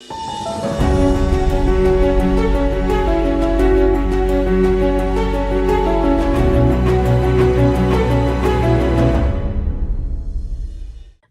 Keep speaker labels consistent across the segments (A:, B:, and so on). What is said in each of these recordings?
A: you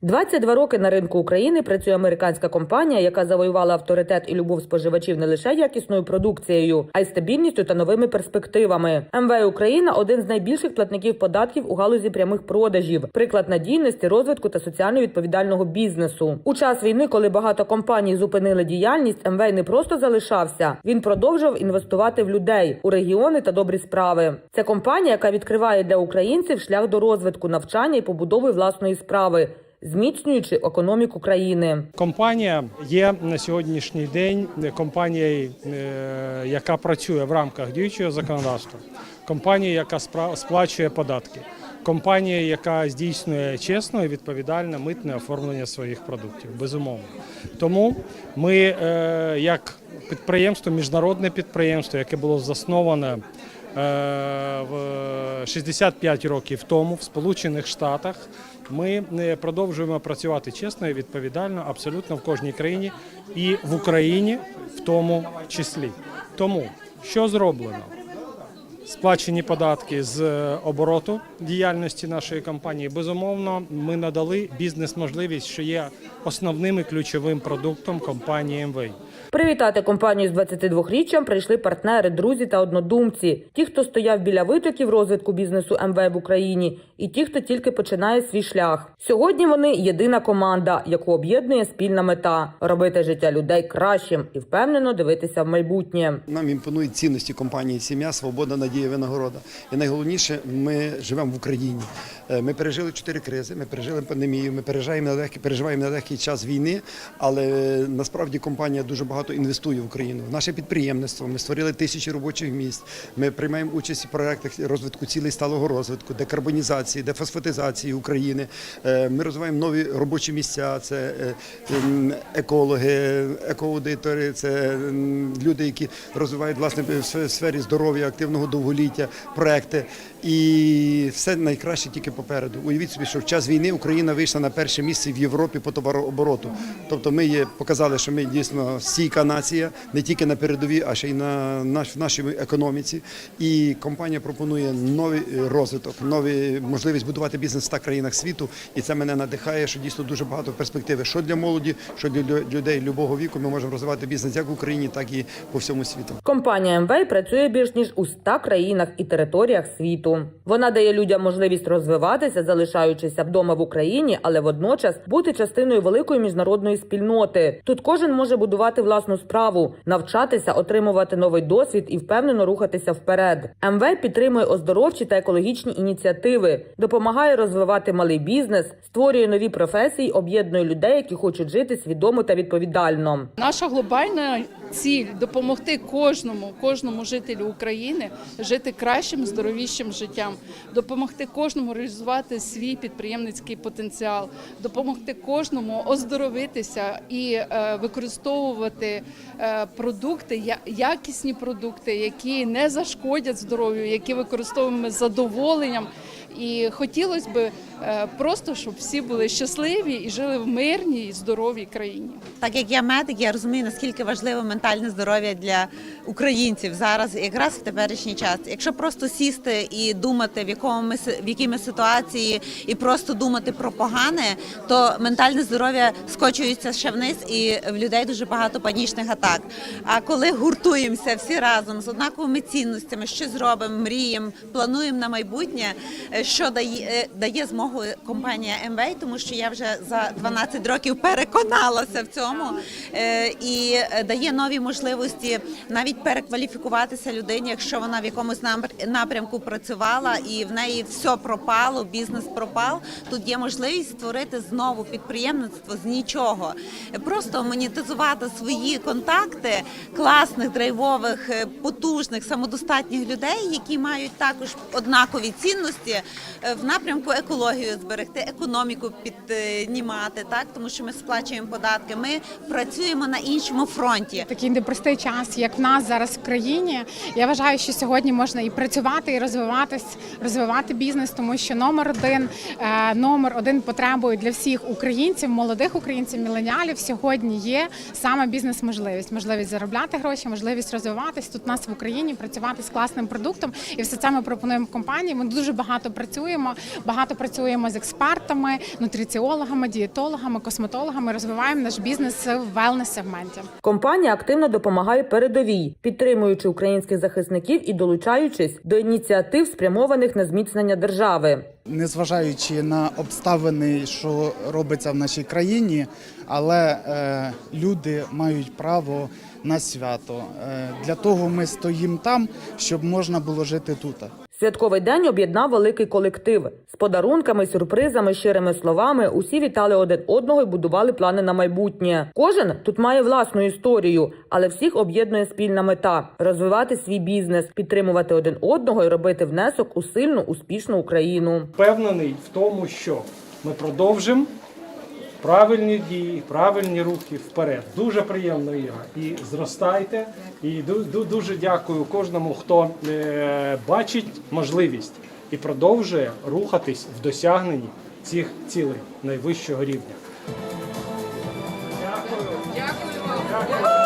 A: – 22 роки на ринку України працює американська компанія, яка завоювала авторитет і любов споживачів не лише якісною продукцією, а й стабільністю та новими перспективами. МВ Україна один з найбільших платників податків у галузі прямих продажів, приклад надійності, розвитку та соціально відповідального бізнесу. У час війни, коли багато компаній зупинили діяльність, МВ не просто залишався. Він продовжував інвестувати в людей, у регіони та добрі справи. Це компанія, яка відкриває для українців шлях до розвитку, навчання і побудови власної справи. Зміцнюючи економіку країни,
B: Компанія є на сьогоднішній день компанією, е, яка працює в рамках діючого законодавства, компанія, яка сплачує податки, компанія, яка здійснює чесно і відповідальне митне оформлення своїх продуктів. Безумовно. Тому ми, е, як підприємство, міжнародне підприємство, яке було засноване 65 років тому в Сполучених Штатах. Ми е, продовжуємо працювати чесно і відповідально абсолютно в кожній країні і в Україні в тому числі. Тому що зроблено? Сплачені податки з е, обороту діяльності нашої компанії. Безумовно, ми надали бізнес-можливість, що є основним і ключовим продуктом компанії МВ.
A: Привітати компанію з 22-річчям прийшли партнери, друзі та однодумці. Ті, хто стояв біля витоків розвитку бізнесу МВ в Україні, і ті, хто тільки починає свій шлях. Сьогодні вони єдина команда, яку об'єднує спільна мета робити життя людей кращим і впевнено дивитися в майбутнє.
C: Нам імпонують цінності компанії Сім'я, свобода, надія, винагорода. І найголовніше, ми живемо в Україні. Е, Ми пережили чотири кризи, ми пережили пандемію, ми переживаємо нелегкий, переживаємо нелегкий час війни, але е, насправді компанія дуже багато інвестує в Україну. В наше підприємництво ми створили тисячі робочих місць. Ми приймаємо участь у проєктах розвитку цілей сталого розвитку, декарбонізації, дефосфатизації України. Е, Ми розвиваємо нові робочі місця. Це е, екологи, екоаудитори, це люди, які розвивають власне в сфері здоров'я, активного довголіття, проекти. І все найкраще тільки попереду. Уявіть собі, що в час війни Україна вийшла на перше місце в Європі по товарообороту. Тобто ми є, показали, що ми дійсно стійка нація, не тільки на передовій, а ще й на наш, в нашій економіці. І компанія пропонує новий е, розвиток, нові можливість будувати бізнес в 100 країнах світу. І це мене надихає, що дійсно дуже багато перспективи. Що для молоді, що для людей любого віку. Ми можемо розвивати бізнес як в Україні, так і по всьому світу.
A: Компанія МВ працює більш ніж у 100 країнах і територіях світу. Вона дає людям можливість розвиватися, залишаючися вдома в Україні, але водночас бути частиною великої міжнародної спільноти. Тут кожен може будувати власну справу, навчатися, отримувати новий досвід і впевнено рухатися вперед. МВ підтримує оздоровчі та екологічні ініціативи, допомагає розвивати малий бізнес, створює нові професії, об'єднує людей, які хочуть жити свідомо та відповідально.
D: Наша глобальна ціль допомогти кожному, кожному жителю України жити кращим, здоровішим життям, допомогти кожному реалізувати свій підприємницький потенціал, допомогти кожному оздоровитися і е, використовувати е, продукти, якісні продукти, які не зашкодять здоров'ю, які використовуємо з задоволенням. І хотілося б е, просто, щоб всі були щасливі і жили в мирній здоровій країні.
E: Так як я медик, я розумію, наскільки важливо ментальне здоров'я для українців зараз, якраз в теперішній час. Якщо просто сісти і думати, в якому ми в якій ми ситуації, і просто думати про погане, то ментальне здоров'я скочується ще вниз, і в людей дуже багато панічних атак. А коли гуртуємося всі разом з однаковими цінностями, що зробимо, мріємо, плануємо на майбутнє, е, що дає, е, дає змогу компанія МВ, тому що я вже за 12 років переконалася в цьому е, і дає нові можливості навіть перекваліфікуватися людині, якщо вона в якомусь напр- напрямку працювала і в неї все пропало, бізнес пропав. Тут є можливість створити знову підприємництво з нічого, просто монетизувати свої контакти класних, драйвових, е, потужних, самодостатніх людей, які мають також однакові цінності, в напрямку екологію зберегти, економіку піднімати, так тому що ми сплачуємо податки. Ми працюємо на іншому фронті.
F: такий непростий час, як в нас зараз в країні. Я вважаю, що сьогодні можна і працювати, і розвиватись, розвивати бізнес, тому що номер один, е, номер один потребою для всіх українців, молодих українців, міленіалів сьогодні є саме бізнес-можливість, можливість заробляти гроші, можливість розвиватись тут у нас в Україні, працювати з класним продуктом. І все це ми пропонуємо компанії. Ми дуже багато працюємо, багато працюємо з експертами, нутриціологами, дієтологами, косметологами. Розвиваємо наш бізнес в велнес-сегменті.
A: Компанія активно допомагає передовій, підтримуючи українських захисників і долучаючись до ініціатив, спрямованих на зміцнення держави.
G: незважаючи на обставини, що робиться в нашій країні, але е, люди мають право на свято. Е, для того ми стоїмо там, щоб можна було жити тут.
A: Святковий день об'єднав великий колектив з подарунками, сюрпризами, щирими словами. Усі вітали один одного і будували плани на майбутнє. Кожен тут має власну історію, але всіх об'єднує спільна мета розвивати свій бізнес, підтримувати один одного і робити внесок у сильну, успішну Україну.
B: Впевнений в тому, що ми продовжимо правильні дії, правильні рухи вперед. Дуже приємно Іра. І зростайте. І дуже дякую кожному, хто е, бачить можливість і продовжує рухатись в досягненні цих цілей найвищого рівня. Дякую. Дякую.